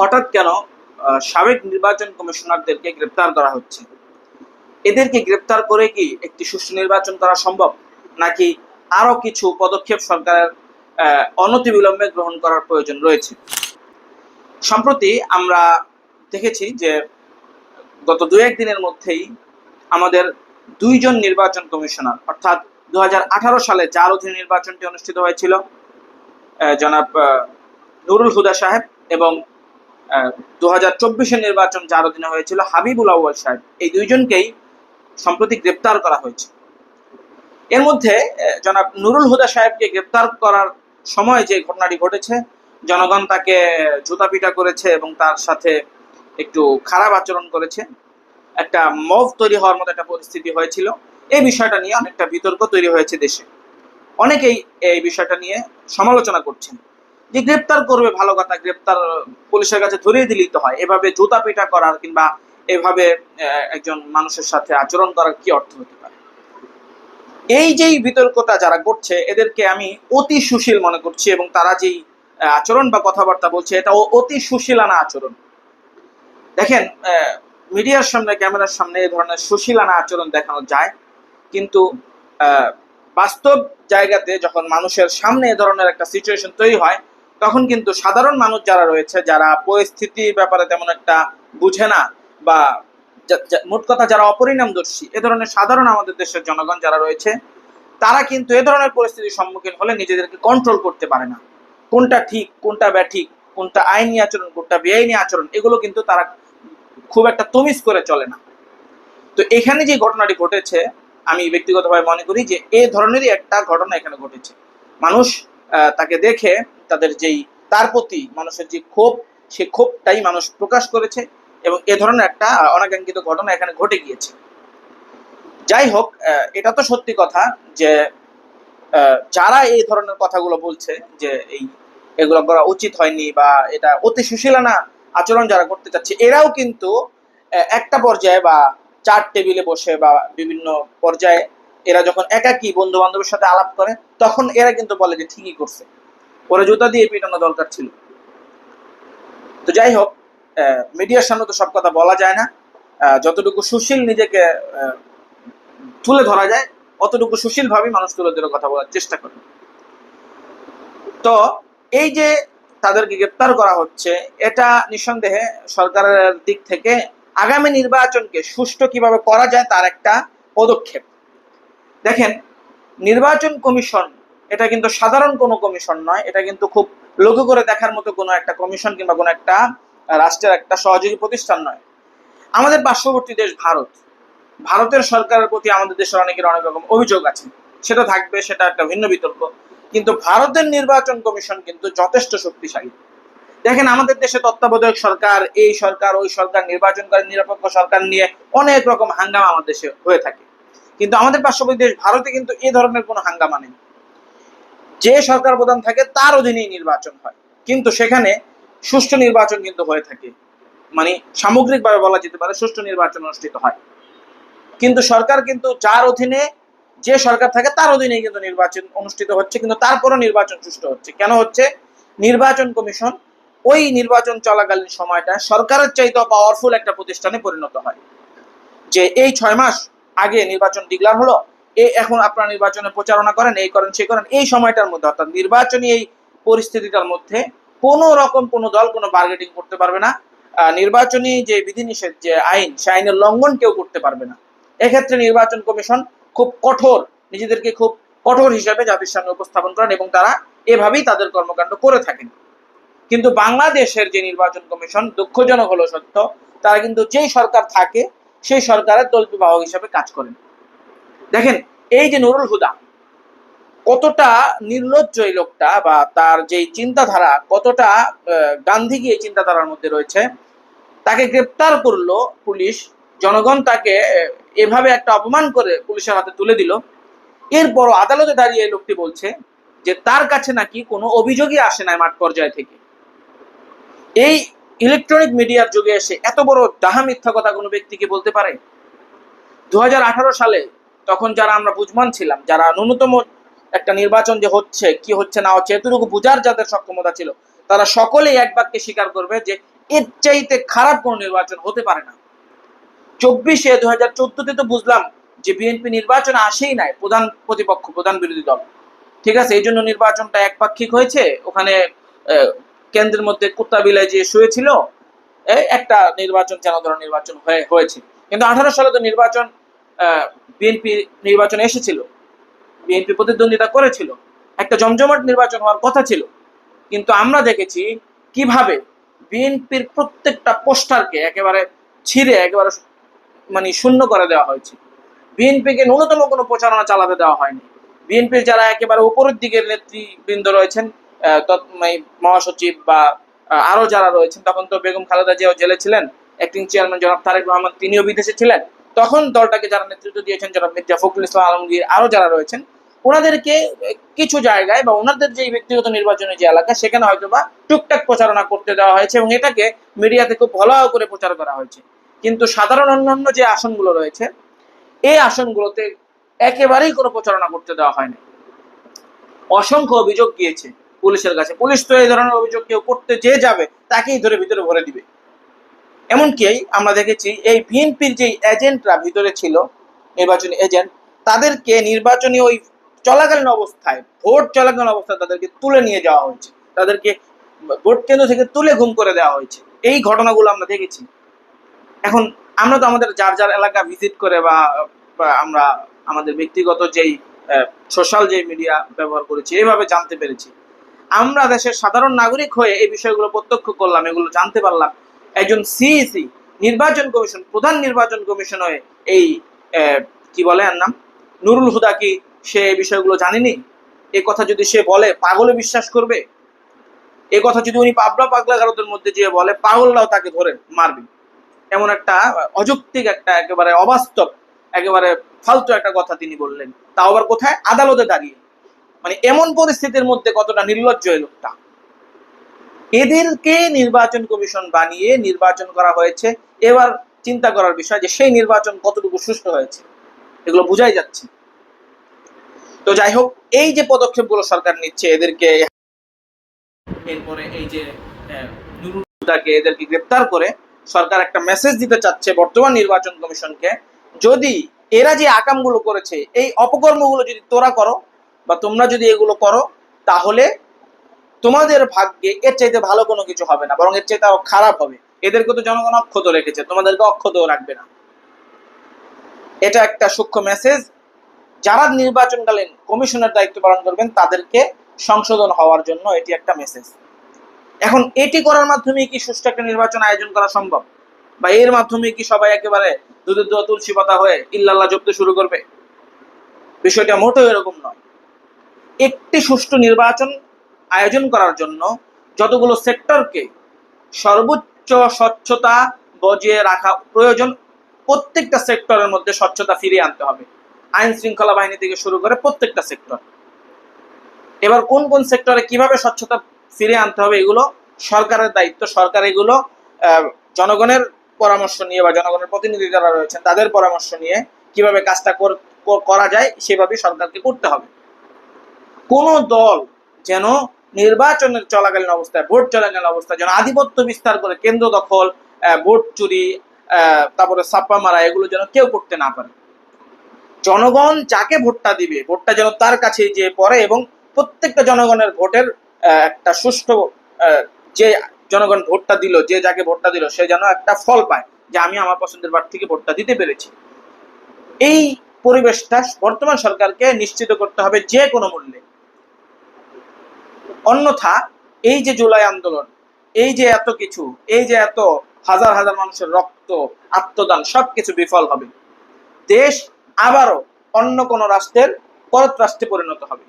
হঠাৎ কেন সাবেক নির্বাচন কমিশনারদেরকে গ্রেপ্তার করা হচ্ছে? এদেরকে গ্রেপ্তার করে কি একটি সুষ্ঠু নির্বাচন করা সম্ভব? নাকি আরও কিছু পদক্ষেপ সরকারের অনতিবিলম্বে গ্রহণ করার প্রয়োজন রয়েছে? সম্প্রতি আমরা দেখেছি যে গত দু এক দিনের মধ্যেই আমাদের দুইজন নির্বাচন কমিশনার, অর্থাৎ দু হাজার আঠারো সালে যার অধীনে নির্বাচনটি অনুষ্ঠিত হয়েছিল জনাব নুরুল হুদা সাহেব এবং দু হাজার চব্বিশের নির্বাচন যার অধীনে হয়েছিল হাবিবুল আউয়াল সাহেব। এই দুইজনকেই সম্প্রতি গ্রেপ্তার করা হয়েছে। এর মধ্যে জনাব নুরুল হুদা সাহেবকে গ্রেপ্তার করার সময় যে ঘটনাটি ঘটেছে, জনগণ তাকে জুতাপিটা করেছে এবং তার সাথে একটু খারাপ আচরণ করেছে। একটা মব তৈরি হওয়ার মতো একটা পরিস্থিতি হয়েছিল। এই বিষয়টা নিয়ে অনেকটা বিতর্ক তৈরি হয়েছে দেশে। অনেকেই এই বিষয়টা নিয়ে সমালোচনা করছেন। যে গ্রেপ্তার করবে, ভালো কথা, গ্রেপ্তার পুলিশের কাছে ধরিয়ে দিলেই তো হয়। এভাবে জুতা পিটা করার কিংবা এভাবে একজন মানুষের সাথে আচরণ করার কি অর্থ হতে পারে? এই যেই বিতর্কটা যারা করছে, এদেরকে আমি অতি সুশীল মনে করছি এবং তারা যেই আচরণ বা কথাবার্তা বলছে, এটা অতি সুশীলানা আচরণ। দেখেন মিডিয়ার সামনে, ক্যামেরার সামনে এই ধরনের সুশীলানা আচরণ দেখানো যায়। কিন্তু বাস্তব জায়গাতে যখন মানুষের সামনে এ ধরনের একটা সিচুয়েশন তৈরি হয় তখন কিন্তু সাধারণ মানুষ যারা রয়েছে, যারা পরিস্থিতির ব্যাপারে তেমন একটা বুঝে না বা মোট কথা যারা অপরিণামদর্শী, এ ধরনের সাধারণ আমাদের দেশের জনগণ যারা রয়েছে, তারা কিন্তু এ ধরনের পরিস্থিতির সম্মুখীন হলে নিজেদেরকে কন্ট্রোল করতে পারে না। কোনটা ঠিক, কোনটা ব্যাঠিক, কোনটা আইনি আচরণ, কোনটা বেআইনি আচরণ, এগুলো কিন্তু তারা খুব একটা তমিজ করে চলে না। তো এখানে যে ঘটনাটি ঘটেছে, আমি ব্যক্তিগতভাবে মনে করি যে এ ধরনেরই একটা ঘটনা এখানে ঘটেছে। মানুষ তাকে দেখে তাদের যেই, তার প্রতি মানুষের যে ক্ষোভ সে ক্ষোভটাই মানুষ প্রকাশ করেছে এবং এ ধরনের একটা অনাকাঙ্ক্ষিত ঘটনা এখানে ঘটে গিয়েছে। যাই হোক এটা তো সত্যি কথা যে যারা এই ধরনের কথাগুলো বলছে যে এই, এগুলো করা উচিত হয়নি বা এটা অতি সুশীলানা আচরণ যারা করতে চাচ্ছে, এরাও কিন্তু একটা পর্যায়ে বা চার টেবিলে বসে বা বিভিন্ন পর্যায়ে এরা যখন একাকী বন্ধু বান্ধবের সাথে আলাপ করে, তখন এরা কিন্তু বলে যে ঠিকই করছে। ওরা জুতা দিয়ে পিটানো দরকার ছিল। তো যাই হোক মিডিয়ার সামনে তো সব কথা বলা যায় না। যতটুকু সুশীল নিজেকে তুলে ধরা যায়, অতটুকু সুশীল ভাবে মানুষ তুলে ধরে কথা বলার চেষ্টা করে। তো এই যে তাদেরকে গ্রেপ্তার করা হচ্ছে, এটা নিঃসন্দেহে সরকারের দিক থেকে আগামী নির্বাচনকে সুষ্ঠু কীভাবে করা যায়, তার একটা পদক্ষেপ। দেখেন, নির্বাচন কমিশন, এটা কিন্তু সাধারণ কোনো কমিশন নয়, এটা কিন্তু খুব লঘু করে দেখার মতো কোনো একটা কমিশন কিংবা কোনো একটা রাষ্ট্রের একটা সহযোগী প্রতিষ্ঠান নয়। আমাদের পার্শ্ববর্তী দেশ ভারত, ভারতের সরকারের প্রতি আমাদের দেশের অনেকের অনেক রকম অভিযোগ আছে, সেটা থাকবে, সেটা একটা ভিন্ন বিতর্ক, কিন্তু ভারতের নির্বাচন কমিশন কিন্তু যথেষ্ট শক্তিশালী। দেখেন, আমাদের দেশে তত্ত্বাবধায়ক সরকার, এই সরকার, ওই সরকার নির্বাচন করে নিরপেক্ষ সরকার নিয়ে অনেক রকম হাঙ্গামা আমাদের দেশে হয়ে থাকে। কিন্তু আমাদের পার্শ্ববর্তী দেশ ভারতে কিন্তু এই ধরনের কোনো হাঙ্গামা নেই। যে সরকার প্রধান থাকে, তার অধীনেই নির্বাচন হয়। কিন্তু সেখানে সুষ্ঠু নির্বাচন কিন্তু হয়ে থাকে। মানে সামগ্রিকভাবে বলা যেতে পারে সুষ্ঠু নির্বাচন অনুষ্ঠিত হয়। কিন্তু সরকার কিন্তু যার অধীনে যে সরকার থাকে, তার অধীনেই কিন্তু নির্বাচন অনুষ্ঠিত হচ্ছে। কিন্তু তারপরও নির্বাচন সুষ্ঠু হচ্ছে। কেন হচ্ছে? নির্বাচন কমিশন ওই নির্বাচন চলাকালীন সময়টা সরকারের চাইতে পাওয়ারফুল একটা প্রতিষ্ঠানে পরিণত হয়। যে এই ছয় মাস আগে নির্বাচন ডিক্লার হলো, এ এখন আপনারা নির্বাচনে প্রচারণা করেন, এই করেন, সেই করেন, এই সময়টার মধ্যে, অর্থাৎ নির্বাচনী এই পরিস্থিতিটার মধ্যে কোনো রকম কোনো দল কোনো বার্গেটিং করতে পারবে না। নির্বাচনী যে বিধিনিষেধ, যে আইন, সে আইনের লঙ্ঘন কেউ করতে পারবে না। এক্ষেত্রে নির্বাচন কমিশন খুব কঠোর, নিজেদেরকে খুব কঠোর হিসাবে জাতির সামনে উপস্থাপন করেন এবং তারা এভাবেই তাদের কর্মকাণ্ড করে থাকেন। কিন্তু বাংলাদেশের যে নির্বাচন কমিশন দুঃখজনক হলো সত্য, তারা কিন্তু যেই সরকার থাকে সেই সরকারের তল্পি বাহক হিসাবে কাজ করেন। দেখেন এই যে নুরুল হুদা কতটা নির্লজ্জ এই লোকটা বা তার যে চিন্তাধারা কতটা আহ, গান্ধীগী এই চিন্তাধারার মধ্যে রয়েছে তাকে গ্রেপ্তার করল পুলিশ জনগণ তাকে এভাবে একটা অপমান করে পুলিশের হাতে তুলে দিল। এরপরও আদালতে দাঁড়িয়ে এই লোকটি বলছে যে তার কাছে নাকি কোনো অভিযোগই আসে না মাঠ পর্যায় থেকে। এই ইলেকট্রনিক মিডিয়ার যুগে এসে এত বড় ডাহা মিথ্যা কথা কোনো ব্যক্তিকে বলতে পারে? দু সালে তখন যারা আমরা বুঝমান ছিলাম, যারা ন্যূনতম একটা নির্বাচন যে হচ্ছে, কি হচ্ছে না হচ্ছে, এতটুকু বুঝার যাদের সক্ষমতা ছিল, তারা সকলেই এক বাক্যে স্বীকার করবে যে, এর চাইতে খারাপ কোনো নির্বাচন হতে পারে না। চব্বিশে দু হাজার চোদ্দতে তো বুঝলাম যে, বিএনপি নির্বাচনে আসেই নাই, প্রধান প্রতিপক্ষ, প্রধান বিরোধী দল। ঠিক আছে, এই জন্য নির্বাচনটা একপাক্ষিক হয়েছে, ওখানে কেন্দ্রের মধ্যে কুত্তা বিলাই যে শুয়েছিল একটা নির্বাচন ধরো নির্বাচন হয়ে, হয়েছে। কিন্তু আঠারো সালে তো নির্বাচন বিএনপি নির্বাচন এসেছিল। বিএনপি প্রতিদ্বন্দ্বিতা করেছিল। একটা জমজমাট নির্বাচন হওয়ার কথা ছিল। কিন্তু আমরা দেখেছি কীভাবে বিএনপির প্রত্যেকটা পোস্টারকে একেবারে ছিঁড়ে, একেবারে মানে শূন্য করে দেওয়া হয়েছে। বিএনপিকে ন্যূনতম কোনো প্রচারণা চালাতে দেওয়া হয়নি। বিএনপির যারা একেবারে উপরের দিকের নেতৃবৃন্দ রয়েছেন মহাসচিব বা আরও যারা রয়েছেন, তখন তো বেগম খালেদা জিয়াও জেলে ছিলেন। অ্যাক্টিং চেয়ারম্যান জনাব তারেক রহমান তিনিও বিদেশে ছিলেন। তখন দলটাকে যারা নেতৃত্ব দিয়েছেন, জনাব মির্জা ফখরুল ইসলাম আলমগীর, আরও যারা রয়েছেন, ওনাদেরকে কিছু জায়গায় বা ওনাদের যে ব্যক্তিগত নির্বাচনের যে এলাকা, সেখানে হয়তো বা টুকটাক প্রচারণা করতে দেওয়া হয়েছে এবং এটাকে মিডিয়াতে খুব ভালো করে প্রচার করা হয়েছে। কিন্তু সাধারণ অন্যান্য যে আসনগুলো রয়েছে, এই আসনগুলোতে একেবারেই কোনো প্রচারণা করতে দেওয়া হয়নি। অসংখ্য অভিযোগ গিয়েছে। পুলিশের কাছে। পুলিশ তো এই ধরনের অভিযোগ কেউ করতে যে যাবে, তাকেই ধরে ভিতরে ভরে দিবে। এমনকি আমরা দেখেছি, এই বিএনপির যে এজেন্টরা ভিতরে ছিল, নির্বাচনী এজেন্ট তাদেরকে নির্বাচনী ওই চলাকালীন অবস্থায়, ভোট চলাকালীন অবস্থায় তাদেরকে তুলে নিয়ে যাওয়া হয়েছে। তাদেরকে ভোট কেন্দ্র থেকে তুলে ঘুম করে দেওয়া হয়েছে। এই ঘটনাগুলো আমরা দেখেছি। এখন আমরা তো আমাদের যার যার এলাকা ভিজিট করে বা আমরা আমাদের ব্যক্তিগত যেই সোশ্যাল যে মিডিয়া ব্যবহার করেছি এইভাবে জানতে পেরেছি। আমরা দেশের সাধারণ নাগরিক হয়ে এই বিষয়গুলো প্রত্যক্ষ করলাম, এগুলো জানতে পারলাম। একজন সিইসি নির্বাচন কমিশন, প্রধান নির্বাচন কমিশন হয়ে এই কি বলে আর নাম? নুরুল হুদা কি সে বিষয়গুলো জানেনি? এই কথা যদি সে বলে, পাগলে বিশ্বাস করবে? এই কথা যদি উনি পাবলা পাগলা গারদের মধ্যে যেয়ে বলে, পাগলরাও তাকে ধরে মারবে। এমন একটা অযৌক্তিক একটা, একেবারে অবাস্তব, একেবারে ফালতু একটা কথা তিনি বললেন। তাও আবার কোথায়? আদালতে দাঁড়িয়ে। মানে এমন পরিস্থিতির মধ্যে কতটা নির্লজ্জ লোকটা? এদেরকে নির্বাচন কমিশন বানিয়ে নির্বাচন করা হয়েছে। এবার চিন্তা করার বিষয় যে সেই নির্বাচন কতটুকু সুষ্ঠু হয়েছে, এগুলো বোঝাই যাচ্ছে। তো যাই হোক, এই যে পদক্ষেপগুলো সরকার নিচ্ছে, এদেরকে এরপরে এই যে এদেরকে গ্রেপ্তার করে সরকার একটা মেসেজ দিতে চাচ্ছে বর্তমান নির্বাচন কমিশনকে, যদি এরা যে আকামগুলো করেছে, এই অপকর্মগুলো যদি তোরা করো বা তোমরা যদি এগুলো করো, তাহলে তোমাদের ভাগ্যে এর চাইতে ভালো কোনো কিছু হবে না, বরং এর চাইতে আরও খারাপ হবে। এদেরকে তো জনগণ অক্ষত রেখেছে, তোমাদেরকে অক্ষত রাখবে না। এটা একটা সূক্ষ্ম মেসেজ যারা নির্বাচনকালীন কমিশনের দায়িত্ব পালন করবেন, তাদেরকে সংশোধন হওয়ার জন্য এটি একটা মেসেজ এখন, এটি করার মাধ্যমে কি সুষ্ঠু একটা নির্বাচন আয়োজন করা সম্ভব? বা এর মাধ্যমে কি সবাই একেবারে দুধের দোয়া, তুলসী পাতা হয়ে ইল্লাল্লাহ জপতে শুরু করবে? বিষয়টা মোটেও এরকম নয়। একটি সুষ্ঠু নির্বাচন আয়োজন করার জন্য যতগুলো সেক্টরকে সর্বোচ্চ স্বচ্ছতা বজিয়ে রাখা প্রয়োজন, প্রত্যেকটা সেক্টরের মধ্যে স্বচ্ছতা ফিরিয়ে আনতে হবে। আইন শৃঙ্খলা বাহিনী থেকে শুরু করে প্রত্যেকটা সেক্টর। এবার কোন কোন সেক্টরে কীভাবে স্বচ্ছতা ফিরিয়ে আনতে হবে এগুলো সরকারের দায়িত্ব। সরকার এগুলো জনগণের পরামর্শ নিয়ে বা জনগণের প্রতিনিধি যারা রয়েছেন, তাদের পরামর্শ নিয়ে কীভাবে কাজটা করা যায় সেভাবে সরকারকে করতে হবে। কোন দল যেন নির্বাচনের চলাকালীন অবস্থায়, ভোট চলাকালীন অবস্থায় যেন আধিপত্য বিস্তার করে কেন্দ্র দখল ভোট চুরি তারপরে ছাপ্পা মারা, এগুলো যেন কেউ করতে না পারে। জনগণ যাকে ভোটটা দিবে, ভোটটা যেন তার কাছে যে পড়ে এবং প্রত্যেকটা জনগণের ভোটের একটা সুষ্ঠু যে জনগণ ভোটটা দিল, যে যাকে ভোটটা দিল, সে যেন একটা ফল পায় যে আমি আমার পছন্দের প্রার্থীকে ভোটটা দিতে পেরেছি। এই পরিবেশটা বর্তমান সরকারকে নিশ্চিত করতে হবে যে কোনো মূল্যে। অন্যথা এই যে জুলাই আন্দোলন, এই যে এত কিছু, এই যে এত হাজার হাজার মানুষের রক্ত, আত্মদান, সবকিছু বিফল হবে। দেশ আবারও অন্য কোনো রাষ্ট্রের পরত রাষ্ট্রে পরিণত হবে।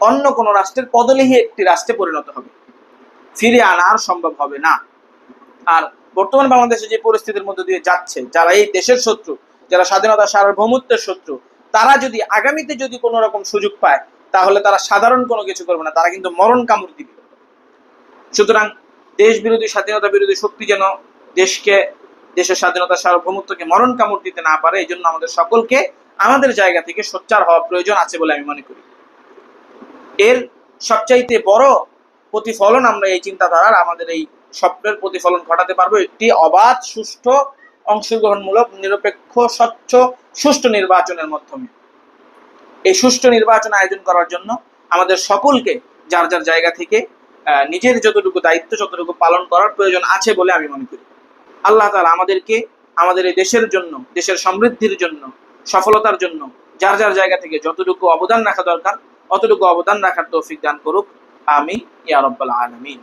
অন্য কোনো রাষ্ট্রের পদলিহী একটি রাষ্ট্রে পরিণত হবে। ফিরে আনা আর সম্ভব হবে না। আর বর্তমান বাংলাদেশে যে পরিস্থিতির মধ্যে দিয়ে যাচ্ছে, যারা এই দেশের শত্রু, যারা স্বাধীনতা, সার্বভৌমত্বের শত্রু, তারা যদি আগামীতে যদি কোনো রকম সুযোগ পায় তাহলে তারা সাধারণ কোনো কিছু করবে না, তারা কিন্তু মরণ কামড় দিবে। সুতরাং দেশ বিরোধী স্বাধীনতা বিরোধী শক্তি যেন দেশকে, দেশের স্বাধীনতা সার্বভৌমত্বকে মরণ কামড় দিতে না পারে, এই জন্য আমাদের সকলকে আমাদের জায়গা থেকে সোচ্চার হওয়া প্রয়োজন আছে বলে আমি মনে করি। এর সবচাইতে বড় প্রতিফলন আমরা এই চিন্তাধারার, আমাদের এই স্বপ্নের প্রতিফলন ঘটাতে পারব একটি অবাধ, সুষ্ঠু, অংশগ্রহণমূলক, নিরপেক্ষ, স্বচ্ছ, সুষ্ঠু নির্বাচনের মাধ্যমে। এই সুষ্ঠু নির্বাচন আয়োজন করার জন্য আমাদের সকলকে যার যার জায়গা থেকে নিজের যতটুকু দায়িত্ব, যতটুকু পালন করার প্রয়োজন আছে বলে আমি মনে করি। আল্লাহ তালা আমাদেরকে আমাদের এই দেশের জন্য, দেশের সমৃদ্ধির জন্য, সফলতার জন্য যার যার জায়গা থেকে যতটুকু অবদান রাখা দরকার, অতটুকু অবদান রাখার তৌফিক দান করুক। আমি ইয়া রব্বাল আলামিন।